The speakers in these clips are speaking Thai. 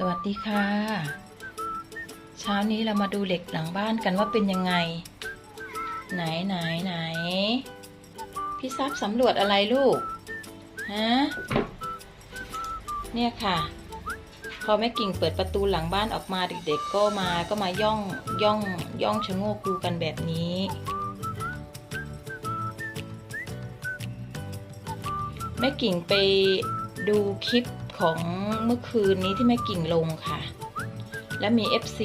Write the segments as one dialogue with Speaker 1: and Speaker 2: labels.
Speaker 1: สวัสดีค่ะ เช้านี้เรามาดูเหล็กหลังบ้านกันว่าเป็นยังไง ไหนไหนไหน พี่ซับสำรวจอะไรลูก ฮะ เนี่ยค่ะ พอแม่กิ่งเปิดประตูหลังบ้านออกมาเด็กๆก็มาก็มาย่องย่องย่องชะโงกดูกันแบบนี้แม่กิ่งไปดูคลิป ของเมื่อคืนนี้ที่แม่กิ่งลงค่ะ และมี FC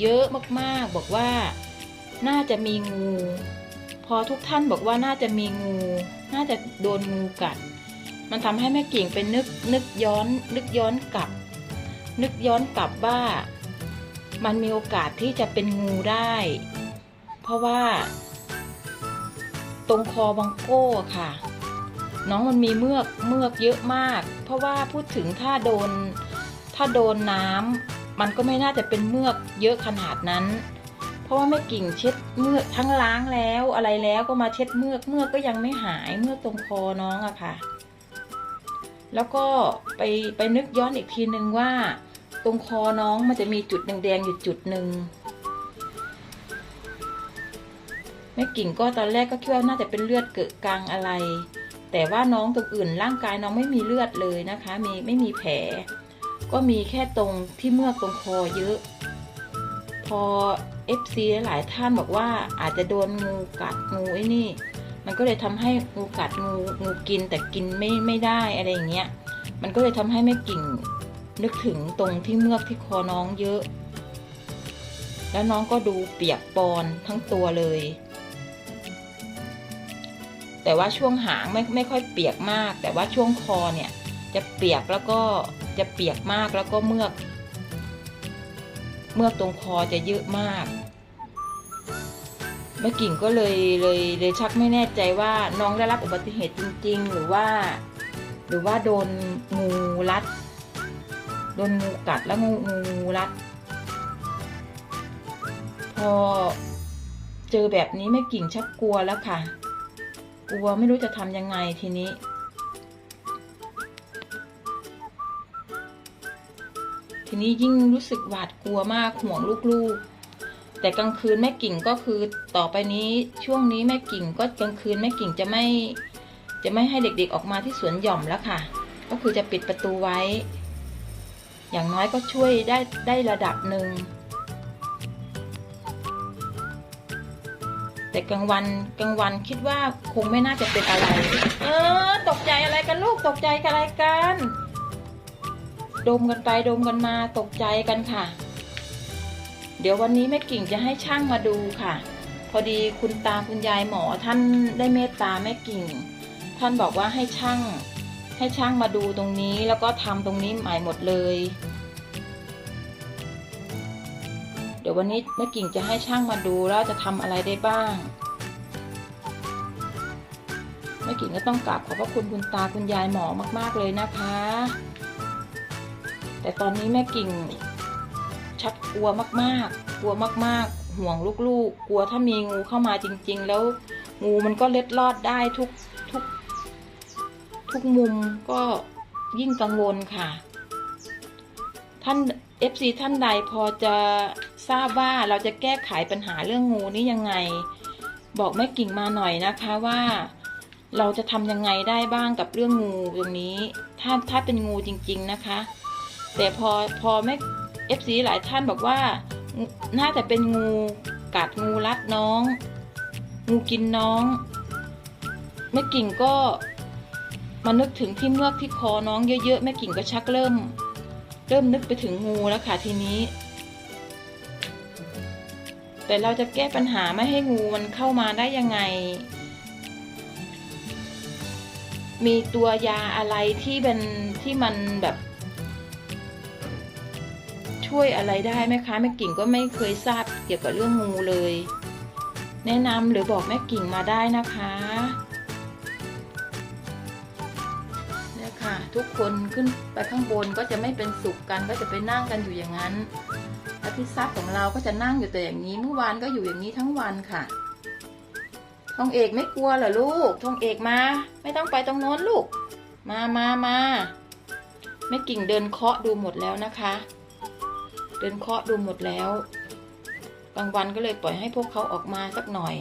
Speaker 1: เยอะมากๆ บอกว่าน่าจะมีงู พอทุกท่านบอกว่าน่าจะมีงู น่าจะโดนงูกัด มันทำให้แม่กิ่งเป็นนึกนึกย้อนนึกย้อนกลับ นึกย้อนกลับว่า มันมีโอกาสที่จะเป็นงูได้ เพราะว่า ตรงคอบังโก้ค่ะ น้องมันมีเมือกเมือกเยอะมาก เพราะว่าพูดถึงถ้าโดน ถ้าโดนน้ำมันก็ไม่น่าจะเป็นเมือกเยอะขนาดนั้น เพราะว่าแม่กิ่งเช็ดเมือกทั้งล้างแล้วอะไรแล้วก็มาเช็ดเมือกเมือกก็ยังไม่หายเมือกตรงคอน้องอะค่ะ แล้วก็ไปไปนึกย้อนอีกทีนึงว่า ตรงคอน้องมันจะมีจุดแดงๆอยู่จุดหนึ่งแม่กิ่งก็ตอนแรกก็คิดว่าน่าจะเป็นเลือดเกิดกลางอะไร แต่ว่าน้องตรงอื่นร่างกายน้องไม่มีเลือดเลยนะคะ มีไม่มีแผล ก็มีแค่ตรงที่เมือกตรงคอเยอะ พอ FC หลายท่านบอกว่าอาจจะโดนงูกัดงูไอ้นี่ มันก็เลยทำให้งูกัดงูงูกินแต่กินไม่ไม่ได้อะไรอย่างเงี้ย มันก็เลยทำให้แม่กิ่งนึกถึงตรงที่เมือกที่คอน้องเยอะ แล้วน้องก็ดูเปียกปอนทั้งตัวเลย แต่ว่าช่วงหางไม่ไม่ค่อยเปียกมาก แต่ว่าช่วงคอเนี่ยจะเปียกแล้วก็จะเปียกมากแล้วก็เมือก เมือกตรงคอจะเยอะมากแม่กิ่งก็เลยเลยเลยชักไม่แน่ใจว่าน้องได้รับอุบัติเหตุจริง ๆ หรือว่า หรือว่าโดนงูรัด โดนงูกัดแล้วงูงูรัด พอเจอแบบนี้แม่กิ่งชักกลัวแล้วค่ะ กลัวไม่รู้จะทำยังไงทีนี้ ทีนี้ยิ่งรู้สึกหวาดกลัวมากห่วงลูกๆ แต่กลางคืนแม่กิ่งก็คือต่อไปนี้ช่วงนี้แม่กิ่งก็กลางคืนแม่กิ่งจะไม่จะไม่ให้เด็กๆออกมาที่สวนหย่อมแล้วค่ะ ก็คือจะปิดประตูไว้ อย่างน้อยก็ช่วยได้ได้ระดับหนึ่ง แต่กลางวันกลางวันคิดว่าคงไม่น่าจะเป็นอะไร เออ ตกใจอะไรกันลูกตกใจอะไรกันดมกันไปดมกันมาตกใจกันค่ะ เดี๋ยววันนี้แม่กิ่งจะให้ช่างมาดูค่ะ พอดีคุณตาคุณยายหมอท่านได้เมตตาแม่กิ่ง ท่านบอกว่าให้ช่างให้ช่างมาดูตรงนี้แล้วก็ทำตรงนี้ใหม่หมดเลย ดี๋ยววันนี้แม่กิ่งจะให้ช่างมาดูแล้วจะทำอะไรได้บ้างแม่กิ่งก็ต้องกราบขอบพระคุณคุณตาคุณยายหมอมาก ๆเลยนะคะ แต่ตอนนี้แม่กิ่งชักกลัวมากๆ กลัวมากๆ ห่วงลูกๆ กลัวถ้ามีงูเข้ามาจริง ๆ แล้วงูมันก็เล็ดลอดได้ทุกทุกทุกมุมก็ยิ่งกังวลค่ะ ท่าน FC ท่านใดพอจะ ทราบว่าเราจะแก้ไขปัญหาเรื่องงูนี้ยังไง บอกแม่กิ่งมาหน่อยนะคะว่า เราจะทำยังไงได้บ้างกับเรื่องงูตรงนี้ ถ้าถ้าเป็นงูจริง ๆนะคะ แต่พอพอแม่ FC หลายท่านบอกว่า น่าจะเป็นงูกัดงูรัดน้อง งูกินน้องแม่กิ่งก็มานึกถึงที่เมือกที่คอน้องเยอะๆแม่กิ่งก็ชักเริ่ม เริ่มนึกไปถึงงูแล้วค่ะทีนี้ แต่เราจะแก้ปัญหาไม่ให้งูมันเข้ามาได้ยังไง มีตัวยาอะไรที่เป็นที่มันแบบ ช่วยอะไรได้ไหมคะแม่กิ่งก็ไม่เคยทราบเกี่ยวกับเรื่องงูเลย แนะนำหรือบอกแม่กิ่งมาได้นะคะเนี่ยค่ะทุกคนขึ้นไปข้างบนก็จะไม่เป็นสุขกันก็จะไปนั่งกันอยู่อย่างนั้น พี่ซับของเราก็จะนั่งอยู่แต่อย่างนี้ เมื่อวานก็อยู่อย่างนี้ทั้งวันค่ะทองเอกไม่กลัวเหรอลูกทองเอกมา ไม่ต้องไปตรงโน้นลูก มามามาแม่กิ่งเดินเคาะดูหมดแล้วนะคะ เดินเคาะดูหมดแล้วกลางวันก็เลยปล่อยให้พวกเขาออกมาสักหน่อย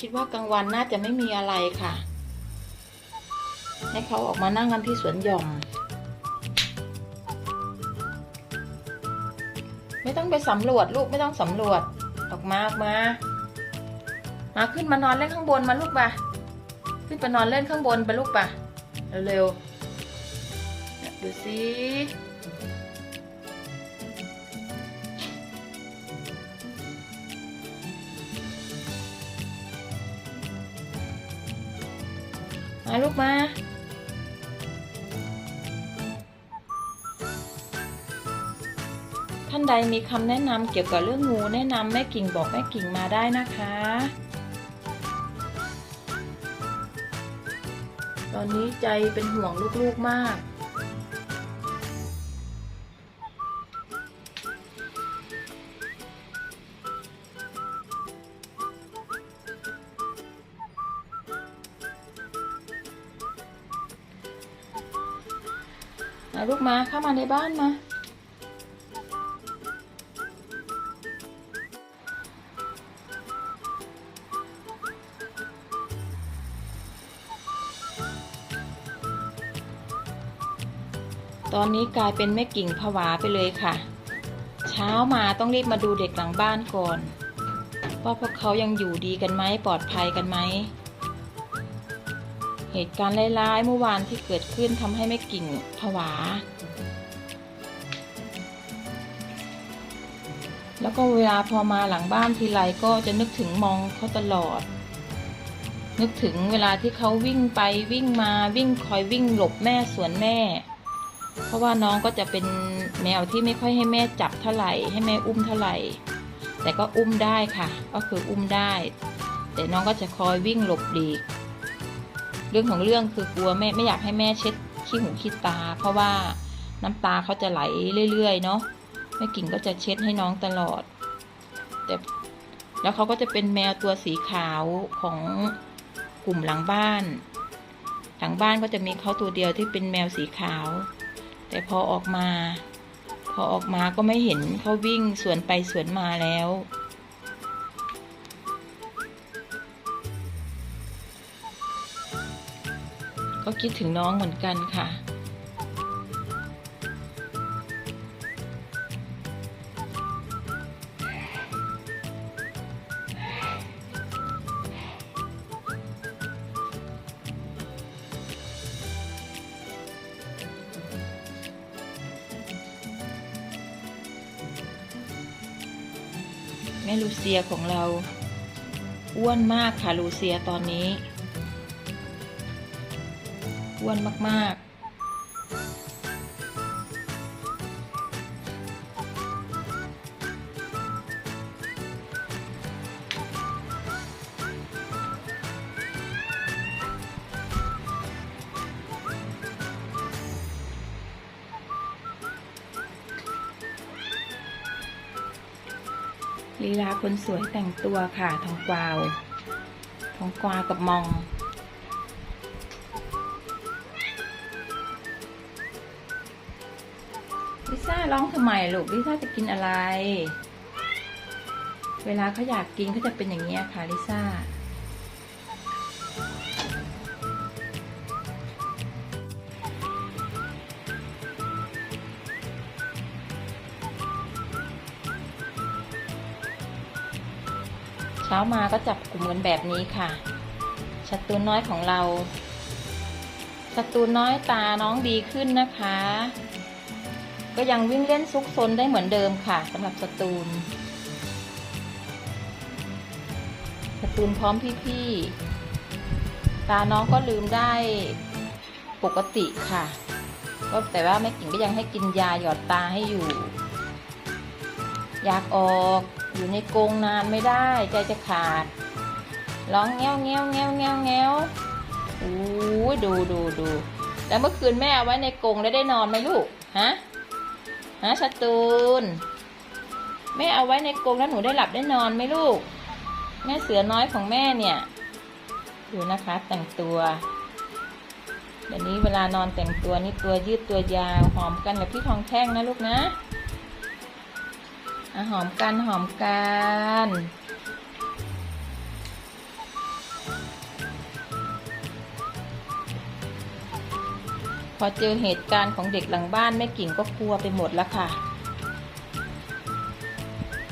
Speaker 1: คิดว่ากลางวันน่าจะไม่มีอะไรค่ะ ให้เขาออกมานั่งกันที่สวนหย่อม ต้องไปสำรวจลูกไม่ต้องสำรวจ ออกมาออกมา มาขึ้นมานอนเล่นข้างบนมาลูกปะขึ้นไปนอนเล่นข้างบนไปลูกปะเร็วๆดูสิมาลูกมา ใดมีคำแนะนำเกี่ยวกับเรื่องงูแนะนำแม่กิ่งบอกแม่กิ่งมาได้นะคะ ตอนนี้ใจเป็นห่วงลูกๆมาก มาลูกมาเข้ามาในบ้านมา ตอนนี้กลายเป็นแม่กิ่งผวาไปเลยค่ะ เช้ามาต้องรีบมาดูเด็กหลังบ้านก่อนว่าพวกเขายังอยู่ดีกันไหมปลอดภัยกันไหม เหตุการณ์ร้ายๆเมื่อวานที่เกิดขึ้นทำให้แม่กิ่งผวา แล้วก็เวลาพอมาหลังบ้านทีไรก็จะนึกถึงมองเขาตลอด นึกถึงเวลาที่เขาวิ่งไปวิ่งมาวิ่งคอยวิ่งหลบแม่สวนแม่ เพราะว่าน้องก็จะเป็นแมวที่ไม่ค่อยให้แม่จับเท่าไหร่ ให้แม่อุ้มเท่าไหร่ แต่ก็อุ้มได้ค่ะ ก็คืออุ้มได้ แต่น้องก็จะคอยวิ่งหลบหลีก เรื่องของเรื่องคือกลัวแม่ไม่อยากให้แม่เช็ดขี้หูขี้ตา เพราะว่าน้ำตาเขาจะไหลเรื่อยๆเนาะแม่กิ่งก็จะเช็ดให้น้องตลอด แต่แล้วเขาก็จะเป็นแมวตัวสีขาวของกลุ่มหลังบ้าน หลังบ้านก็จะมีเขาตัวเดียวที่เป็นแมวสีขาว แต่พอออกมา พอออกมาก็ไม่เห็นเขาวิ่งสวนไปสวนมาแล้ว ก็คิดถึงน้องเหมือนกันค่ะ ม่ลูเซียของเราอ้วนมากค่ะลูเซียตอนนี้อ้วนมากๆ ลีลาคนสวยแต่งตัวค่ะทองกวาวทองกวาวกับมอง ลิซ่าร้องทำไมลูกลิซ่าจะกินอะไร เวลาเขาอยากกินเขาจะเป็นอย่างนี้ค่ะลิซ่า เช้ามาก็จับกลุ่มกันแบบนี้ค่ะชัตรูน้อยของเราชัตรูน้อยตาน้องดีขึ้นนะคะ ก็ยังวิ่งเล่นซุกซนได้เหมือนเดิมค่ะสำหรับสตูนสตูนพร้อมพี่ๆตาน้องก็ลืมได้ปกติค่ะก็แต่ว่าแม่กิ่งก็ยังให้กินยาหยอดตาให้อยู่ อยากออก อยู่ในกรงนานไม่ได้ ใจจะขาด ร้องแง้วแง้วแง้วแง้วแง้วโอ้ดูดูดูแล้วเมื่อคืนแม่เอาไว้ในกรงแล้วได้นอนไหมลูกฮะฮะสตูนแม่เอาไว้ในกรงแล้วหนูได้หลับได้นอนไหมลูก แม่เสือน้อยของแม่เนี่ยดูนะคะแต่งตัวเดี๋ยวนี้เวลานอนแต่งตัวนี่ตัวยืดตัวยาวหอมกันแบบพี่ทองแท่งนะลูกนะ หอมกันหอมกันพอเจอเหตุการณ์ของเด็กหลังบ้านแม่กิ่งก็กลัวไปหมดแล้วค่ะ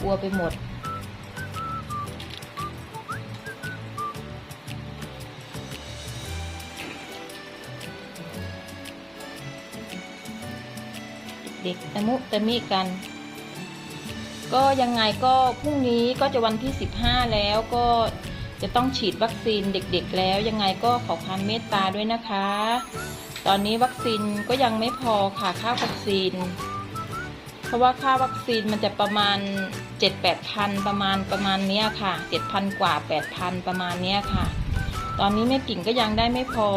Speaker 1: กลัวไปหมด เด็กตะมุตะมิกัน ก็ยังไงก็พรุ่งนี้ก็จะวันที่ 15 แล้วก็จะต้องฉีดวัคซีนเด็กๆแล้ว ยังไงก็ขอความเมตตาด้วยนะคะ ตอนนี้วัคซีนก็ยังไม่พอค่ะค่าวัคซีน เพราะว่าค่าวัคซีนมันจะประมาณ 7-8พันประมาณประมาณเนี้ยค่ะ 7,000 กว่า 8,000 ประมาณเนี้ยค่ะ ตอนนี้แม่กิ่งก็ยังได้ไม่พอ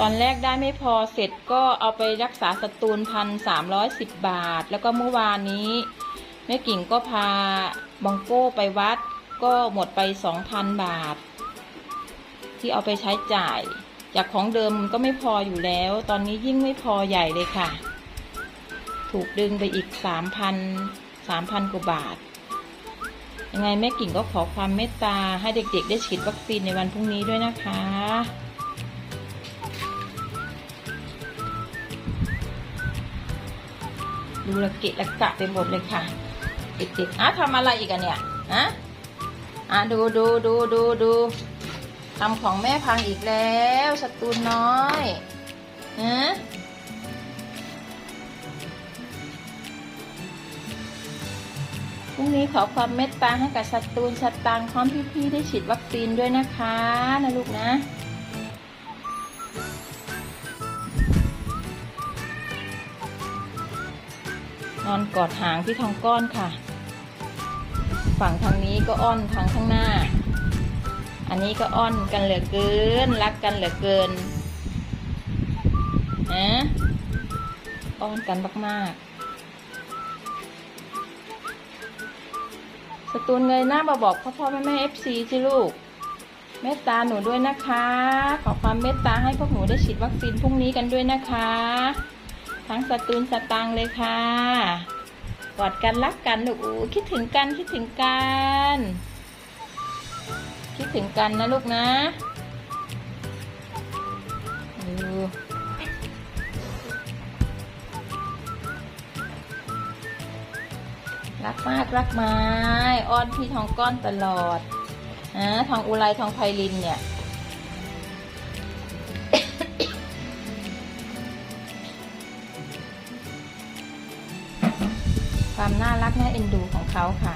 Speaker 1: ตอนแรกได้ไม่พอเสร็จก็เอาไปรักษาสตูนพันสามร้อยสิบบาท แล้วก็เมื่อวานนี้ แม่กิ่งก็พาบองโก้ไปวัดก็หมดไปสองพันบาท ที่เอาไปใช้จ่าย จากของเดิมก็ไม่พออยู่แล้ว ตอนนี้ยิ่งไม่พอใหญ่เลยค่ะ ถูกดึงไปอีกสามพันสามพันกว่าบาท ยังไงแม่กิ่งก็ขอความเมตตาให้เด็กๆ ได้ฉีดวัคซีนในวันพรุ่งนี้ด้วยนะคะดูละเกะละกะไปหมดเลยค่ะ เด็กๆอะทำอะไรอีกอะเนี่ยฮะอะดูดูดูดูดูทำของแม่พังอีกแล้วสตูนน้อยฮะพรุ่งนี้ขอความเมตตาให้กับสตูนสตางค์พร้อมพี่ๆได้ฉีดวัคซีนด้วยนะคะนะลูกนะ อนกอดหางพี่ทองก้อนค่ะ ฝั่งทางนี้ก็อ้อนทางข้างหน้า อันนี้ก็อ้อนกันเหลือเกิน รักกันเหลือเกินนะอ้อนกันมากๆสตูนเงยหน้ามาบอกพ่อพ่อแม่แม่เอฟซีสิลูกเมตตาหนูด้วยนะคะ ขอความเมตตาให้พวกหนูได้ฉีดวัคซีนพรุ่งนี้กันด้วยนะคะ ทั้งสตูนสตังเลยค่ะกอดกันรักกันลูกอูคิดถึงกันคิดถึงกัน คิดถึงกันนะลูกนะดูรักมากรักไม้อ้อนพี่ทองก้อนตลอดนะทองอุไรทองไพลินเนี่ย น่ารักน่าเอ็นดูของเขาค่ะ